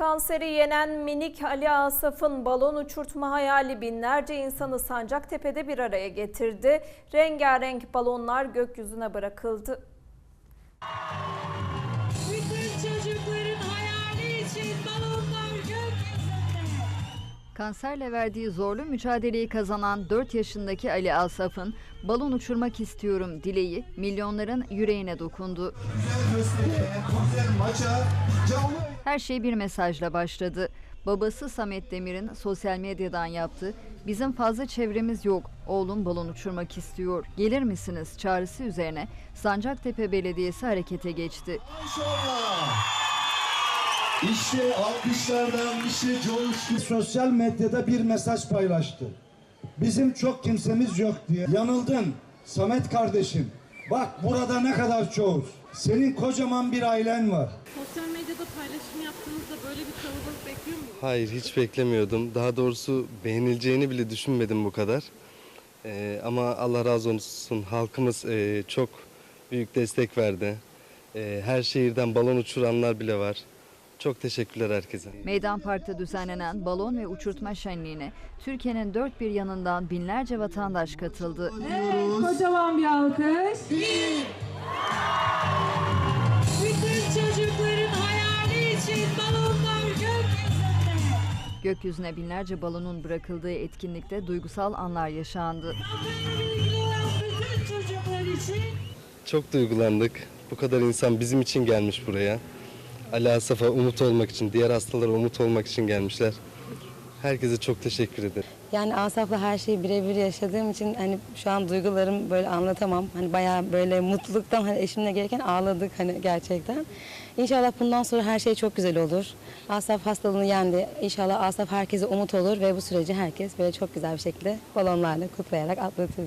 Kanseri yenen minik Ali Asaf'ın balon uçurtma hayali binlerce insanı Sancaktepe'de bir araya getirdi. Rengarenk balonlar gökyüzüne bırakıldı. Bütün çocukların hayali için balonlar gökyüzünde. Kanserle verdiği zorlu mücadeleyi kazanan 4 yaşındaki Ali Asaf'ın balon uçurmak istiyorum dileği milyonların yüreğine dokundu. gösteriye, konser, maça, canlı Her şey bir mesajla başladı. Babası Samet Demir'in sosyal medyadan yaptığı "Bizim fazla çevremiz yok. Oğlum balon uçurmak istiyor. Gelir misiniz?" çağrısı üzerine Sancaktepe Belediyesi harekete geçti. İşte alkışlardan, işte coşku. sosyal medyada bir mesaj paylaştı. Bizim çok kimsemiz yok diye. Yanıldın Samet kardeşim. Bak burada ne kadar çoğuz. Senin kocaman bir ailen var. Sosyal medyada paylaşım yaptığınızda böyle bir kalabalık bekliyor muydunuz? Hayır hiç beklemiyordum. Daha doğrusu beğenileceğini bile düşünmedim bu kadar. Ee, ama Allah razı olsun halkımız e, çok büyük destek verdi. Ee, her şehirden balon uçuranlar bile var. Çok teşekkürler herkese. Meydan Park'ta düzenlenen balon ve uçurtma şenliğine Türkiye'nin dört bir yanından binlerce vatandaş katıldı. Evet, kocaman bir alkış. Bütün Gökyüzüne binlerce balonun bırakıldığı etkinlikte duygusal anlar yaşandı. Çok duygulandık. Bu kadar insan bizim için gelmiş buraya. Ali Asaf'a umut olmak için, diğer hastalara umut olmak için gelmişler. Herkese çok teşekkür ederim. Yani Asaf'la her şeyi birebir yaşadığım için hani şu an duygularım böyle anlatamam. Hani bayağı böyle mutluluktan hani eşimle gelirken ağladık hani gerçekten. İnşallah bundan sonra her şey çok güzel olur. Asaf hastalığını yendi. İnşallah Asaf herkese umut olur ve bu süreci herkes böyle çok güzel bir şekilde balonlarla kutlayarak atlatır.